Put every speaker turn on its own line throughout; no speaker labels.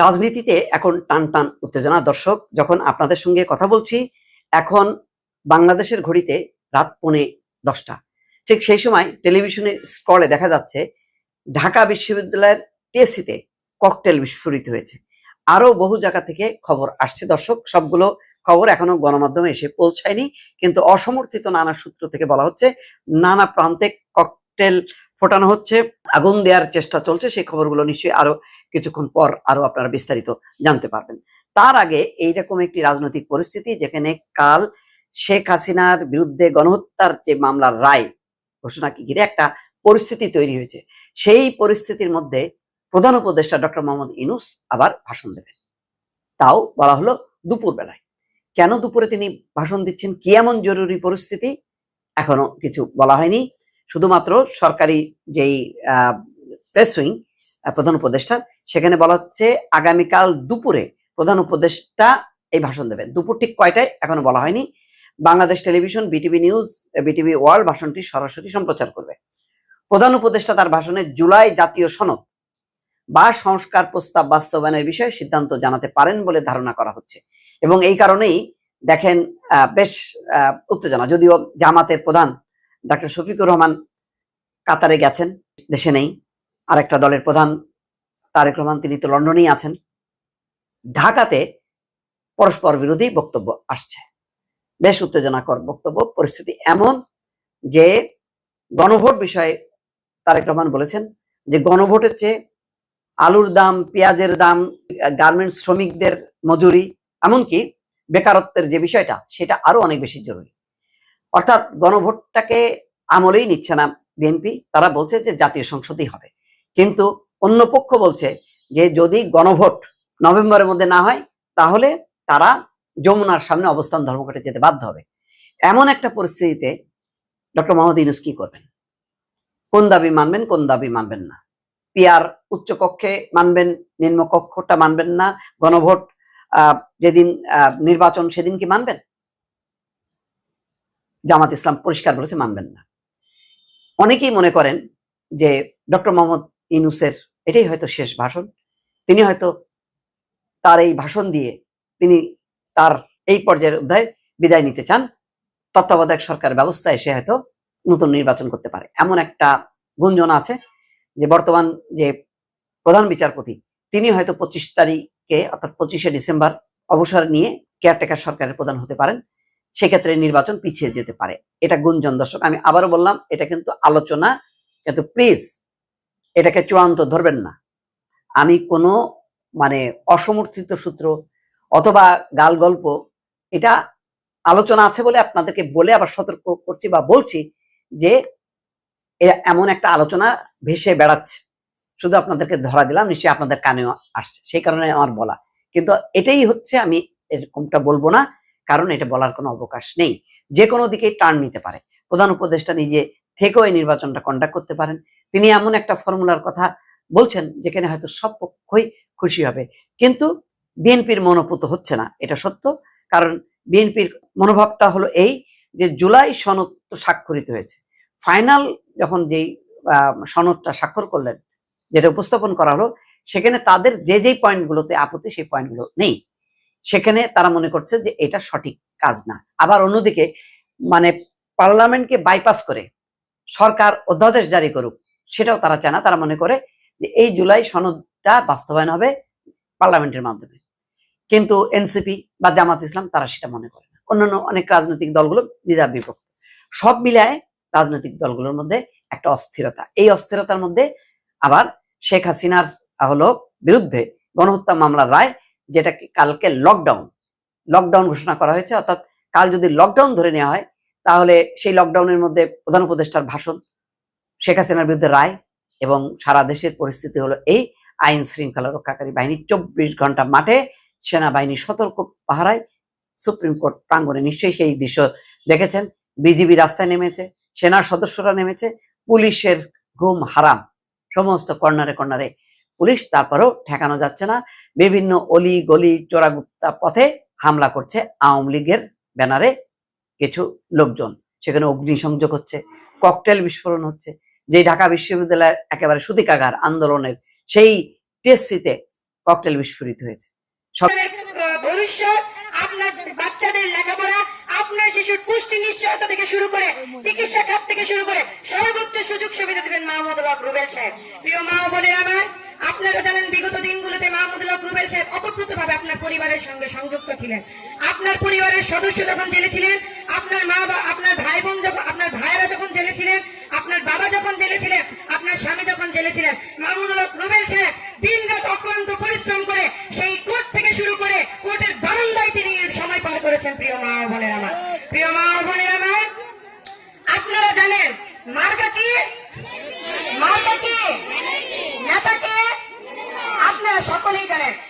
রাজনীতিতে এখন টান টান উত্তেজনা। দর্শক, যখন আপনাদের সঙ্গে কথা বলছি, এখন বাংলাদেশের ঘড়িতে রাত পৌনে দশটা। ঠিক সেই সময় টেলিভিশনে স্ক্রলে দেখা যাচ্ছে, ঢাকা বিশ্ববিদ্যালয়ের টিএসসিতে ককটেল বিস্ফোরিত হয়েছে। আরও বহু জায়গা থেকে খবর আসছে। দর্শক, সবগুলো খবর এখনও গণমাধ্যমে এসে পৌঁছায়নি, কিন্তু অসমর্থিত নানা সূত্র থেকে বলা হচ্ছে, নানা প্রান্তে ককটেল ফোটানো হচ্ছে, আগুন দেওয়ার চেষ্টা চলছে, সেই খবরগুলো নিশ্চয়ই আরও কিছুক্ষণ পর আরও আপনারা বিস্তারিত জানতে পারবেন। তার আগে এইরকম একটি রাজনৈতিক পরিস্থিতি যেখানে কাল শেখ হাসিনার বিরুদ্ধে গণহত্যার যে মামলার রায় ঘোষণাকে ঘিরে একটা পরিস্থিতি তৈরি হয়েছে। সেই পরিস্থিতির মধ্যে প্রধান উপদেষ্টা ডক্টর মোহাম্মদ ইনুস আবার ভাষণ দেবেন। তাও বলা হলো দুপুর বেলায় কেন দুপুরে তিনি ভাষণ দিচ্ছেন? কি এমন জরুরি পরিস্থিতি? এখনও কিছু বলা হয়নি। শুধুমাত্র সরকারি যেই প্রেস উইং প্রধান উপদেষ্টা, সেখানে বলা হচ্ছে আগামীকাল দুপুরে প্রধান উপদেষ্টা এই ভাষণ দেবেন। দুপুর ঠিক কয়টায় এখনও বলা হয়নি। Bangladesh television, BTV news BTV world ভাষণটি সরাসরি সম্প্রচার করবে। প্রধান উপদেষ্টা তার ভাষণে জুলাই জাতীয় সনদ বা সংস্কার প্রস্তাব বাস্তবায়নের বিষয়ে সিদ্ধান্ত জানাতে পারেন বলে ধারণা করা হচ্ছে। এবং এই কারণেই দেখেন বেশ উত্তেজনা। যদিও জামাতের প্রধান ডাক্তার শফিকুর রহমান কাতারে গেছেন, দেশে নেই। আরেকটা দলের প্রধান তারেক রহমান, তিনি তো লন্ডনেই আছেন। ঢাকাতে পরস্পর বিরোধী বক্তব্য আসছে। বেশ উত্তেজনাকর বক্তব্য। পরিস্থিতি এমন যে গণভোট বিষয়ে তারেক রহমান বলেছেন যে গণভোটের চেয়ে আলুর দাম, পেঁয়াজের দাম, গার্মেন্টস শ্রমিকদের মজুরি, এমনকি বেকারত্বের যে বিষয়টা, সেটা আরও অনেক বেশি জরুরি। অর্থাৎ গণভোটটাকে আমলেই নিচ্ছে না বিএনপি, তারা বলছে যে জাতীয় সংসদই হবে। কিন্তু অন্য পক্ষ বলছে যে যদি গণভোট নভেম্বরের মধ্যে না হয়, তাহলে তারা যমুনার সামনে অবস্থান ধর্মঘটে যেতে বাধ্য হবে। এমন একটা পরিস্থিতিতে ডক্টর মোহাম্মদ ইউনুস কি করবেন? কোন দাবি মানবেন, কোন দাবি মানবেন না? পিয়ার উচ্চ কক্ষে মানবেন নিম্ন কক্ষটা মানবেন না? গণভোট যেদিন নির্বাচন সেদিন কি মানবেন? জামাত ইসলাম পরিষ্কার বলেছে, মানবেন না। অনেকেই মনে করেন যে ডক্টর মোহাম্মদ ইনুসের এটাই হয়তো শেষ ভাষণ। তিনি হয়তো তার এই ভাষণ দিয়ে তিনি তার এই পর্যায়ের অধ্যায় বিদায় নিতে চান। তত্ত্বাবধায়ক সরকার ব্যবস্থা এসে হয়তো নতুন নির্বাচন করতে পারে। এমন একটা গুঞ্জন আছে যে বর্তমান যে প্রধান বিচারপতি, তিনি হয়তো পঁচিশ তারিখে অর্থাৎ পঁচিশে ডিসেম্বর অবসর নিয়ে কেয়ারটেকার সরকারের প্রধান হতে পারেন। সেক্ষেত্রে নির্বাচন পিছিয়ে যেতে পারে। এটা গুঞ্জন দর্শক, আমি আবারও বললাম, এটা কিন্তু আলোচনা, কিন্তু প্লিজ এটাকে চূড়ান্ত ধরবেন না। আমি কোনো মানে অসমর্থিত সূত্র অথবা গাল গল্প, এটা আলোচনা আছে বলে আপনাদেরকে বলে আবার সতর্ক করছি বা বলছি যে এমন একটা আলোচনা ভেসে বেড়াচ্ছে। শুধু আপনাদেরকে ধরা দিলাম, নিশ্চয়ই আপনাদের কানেও আসছে। সেই কারণে আমার বলা। কিন্তু এটাই হচ্ছে আমি এরকমটা বলব না কারণ এটা বলার কোনো অবকাশ নেই। যে কোনো দিকেই টার্ন নিতে পারে। প্রধান উপদেষ্টা নিজে থেকেও এই নির্বাচনটা কন্ডাক্ট করতে পারেন। তিনি এমন একটা ফর্মুলার কথা বলছেন যেখানে হয়তো সব পক্ষই খুশি হবে। কিন্তু বিএনপির মনোপুত হচ্ছে না, এটা সত্য। কারণ বিএনপির মনোভাবটা হলো এই যে জুলাই সনদ তো স্বাক্ষরিত হয়েছে। ফাইনাল যখন যেই সনদটা স্বাক্ষর করলেন, যেটা উপস্থাপন করা হলো, সেখানে তাদের যে, যেই পয়েন্টগুলোতে আপত্তি, সেই পয়েন্টগুলো নেই। সেখানে তারা মনে করছে যে এটা সঠিক কাজ না। আবার অন্যদিকে মানে পার্লামেন্টকে বাইপাস করে, সরকার অধ্যাদেশ জারি করুক, সেটাও তারা চায় না। তারা মনে করে যে এই জুলাই সনদটা বাস্তবায়ন হবে পার্লামেন্টের মাধ্যমে। কিন্তু এনসিপি বা জামাত ইসলাম তারা সেটা মনে করে না। অন্যান্য অনেক রাজনৈতিক দলগুলো দ্বিধা বিভক্ত। সব মিলায় রাজনৈতিক দলগুলোর মধ্যে একটা অস্থিরতা। এই অস্থিরতার মধ্যে আবার শেখ হাসিনার হলো বিরুদ্ধে গণহত্যা মামলার রায় যেটাকে কালকে লকডাউন লকডাউন ঘোষণা করা হয়েছে, অর্থাৎ কাল যদি লকডাউন ধরে নেওয়া হয়, তাহলে সেই লকডাউনের মধ্যে প্রধান উপদেষ্টার ভাষণ, শেখ হাসিনার বিরুদ্ধে রায় এবং সারা দেশের পরিস্থিতি হলো এই আইন শৃঙ্খলা রক্ষাকারী বাহিনী চব্বিশ ঘণ্টা মাঠে সেনাবাহিনী সতর্ক পাহারায় সুপ্রিম কোর্ট প্রাঙ্গণে নিশ্চয়ই সেই দৃশ্য দেখেছেন। বিজিবি রাস্তায় নেমেছে, সেনার সদস্যরা নেমেছে, পুলিশের ঘুম হারাম, সমস্ত কর্নারে কর্নারে পুলিশ তারপরেও ঠেকানো যাচ্ছে না। বিভিন্ন অলি গলি চোরাগুপ্তা পথে হামলা করছে আওয়ামী লীগের ব্যানারে কিছু লোকজন। সেখানে অগ্নিসংযোগ হচ্ছে, ককটেল বিস্ফোরণ হচ্ছে যে ঢাকা বিশ্ববিদ্যালয়ের একেবারে সুতিকাগার আন্দোলনের সেই টিএসসিতে ককটেল বিস্ফোরিত হয়েছে।
আমার আপনারা জানেন, বিগত দিনগুলোতে মাহমুদুল হক রুবেল সাহেব অতপ্রত ভাবে আপনার পরিবারের সঙ্গে সংযুক্ত ছিলেন। আপনার পরিবারের সদস্য যখন জেলে ছিলেন, আপনার মা বা, আপনার ভাই বোন যখন, আপনার ভাইয়েরা যখন জেলে ছিলেন, আপনার বাবা যখন জেলে ছিলেন, আপনার স্বামী যখন জেলে ছিলেন মাহমুদুল হক রুবেল সাহেব Amen.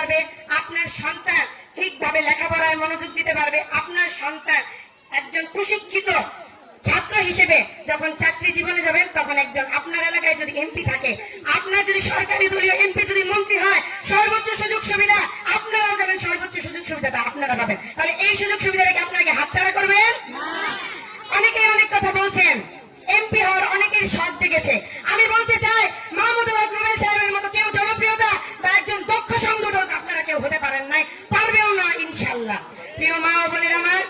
পারবে, আপনার সন্তান ঠিকভাবে লেখাপড়ায় মনোযোগ দিতে পারবে। আপনার সন্তান একজন প্রশিক্ষিত ছাত্র হিসেবে যখন চাকরি জীবনে যাবেন, তখন একজন আপনার এলাকায় যদি এমপি থাকে, আপনার যদি সরকারি দলীয় এমপি যদি মন্ত্রী হয়, সর্বোচ্চ সুযোগ সুবিধা, আপনারাও যাবেন সর্বোচ্চ সুযোগ সুবিধাটা আপনারা পাবেন। তাহলে এই সুযোগ সুবিধাটাকে আপনাকে হাতছাড়া করবেন অনেকেই অনেক কথা বলছেন এমপি হওয়ার অনেকের শখ জেগেছে আমি বলতে চাই মাহমুদুল হক রুবেল সাহেবের মতো কেউ জনপ্রিয়তা বা একজন দক্ষ সংগঠক আপনারা কেউ হতে পারেন নাই, পারবেও না ইনশাল্লাহ প্রিয় মা ও বোনের আমার,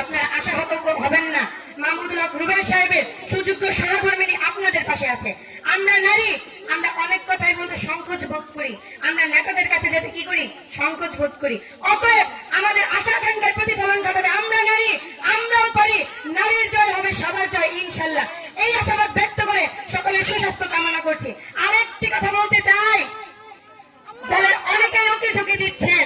আপনারা আশাহত হবেন না। মাহমুদুল হক রুবেল সাহেবের সুযোগ্য সহকর্মী আপনাদের পাশে আছে। আমরা নারী, আমরা অনেক কথাই বলতে সংকোচ বোধ করি। আমরা নেতাদের কাছে যেতে কি করি? সংকোচ বোধ করি। অতএব আমাদের আশা আকাঙ্ক্ষার প্রতিফলন ঘটাবে আমরা নারী আমরাও পারি নারীর জয় হবে সবার জয় ইনশাল্লাহ এই আশাবাদ ব্যক্ত করে সকলের সুস্বাস্থ্য কামনা করছি আরেকটি কথা বলতে চাই যারা অনেকেই ওকে ঝুঁকি দিচ্ছেন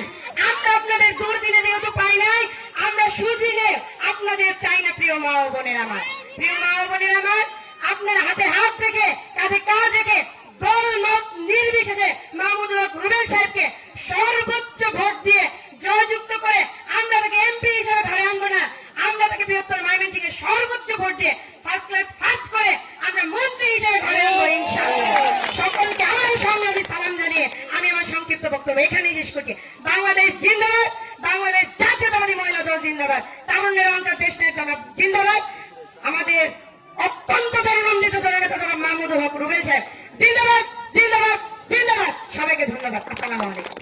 আমরা আপনাদের দুর্দিনে যেহেতু পাই নাই আমরা সুদিনে আপনাদের চাই না প্রিয় মা ও বোনের আমার প্রিয় মা ও বোনের আমার আপনার হাতে হাত রেখে কাঁধে কাঁধ রেখে দল মত নির্বিশেষে মাহমুদুল হক রুবেল সাহেবকে সর্বোচ্চ ভোট দিয়ে জয়যুক্ত করে আমরা তাকে এমপি হিসেবে ধরে আনব না আমরা তাকে বৃহত্তর ময়মনসিংহে সর্বোচ্চ ভোট দিয়ে ফার্স্ট ক্লাস ফার্স্ট করে আমরা মন্ত্রী হিসেবে ধরে আনব ইনশাআল্লাহ সকলকে আমার সংগ্রামী সালাম জানিয়ে আমি আমার সংক্ষিপ্ত বক্তব্য এখানেই শেষ করছি বাংলাদেশ জিন্দাবাদ। বাংলাদেশ জাতীয়তাবাদী মহিলা দল জিন্দাবাদ। তারুণ্যের অঙ্কার দেশ নেই জনাব জিন্দাবাদ। আমাদের অত্যন্ত জননন্দিত জননেতা জনাব মাহমুদ হক রুবেল জিন্দাবাদ জিন্দাবাদ সবাইকে ধন্যবাদ। আসসালামু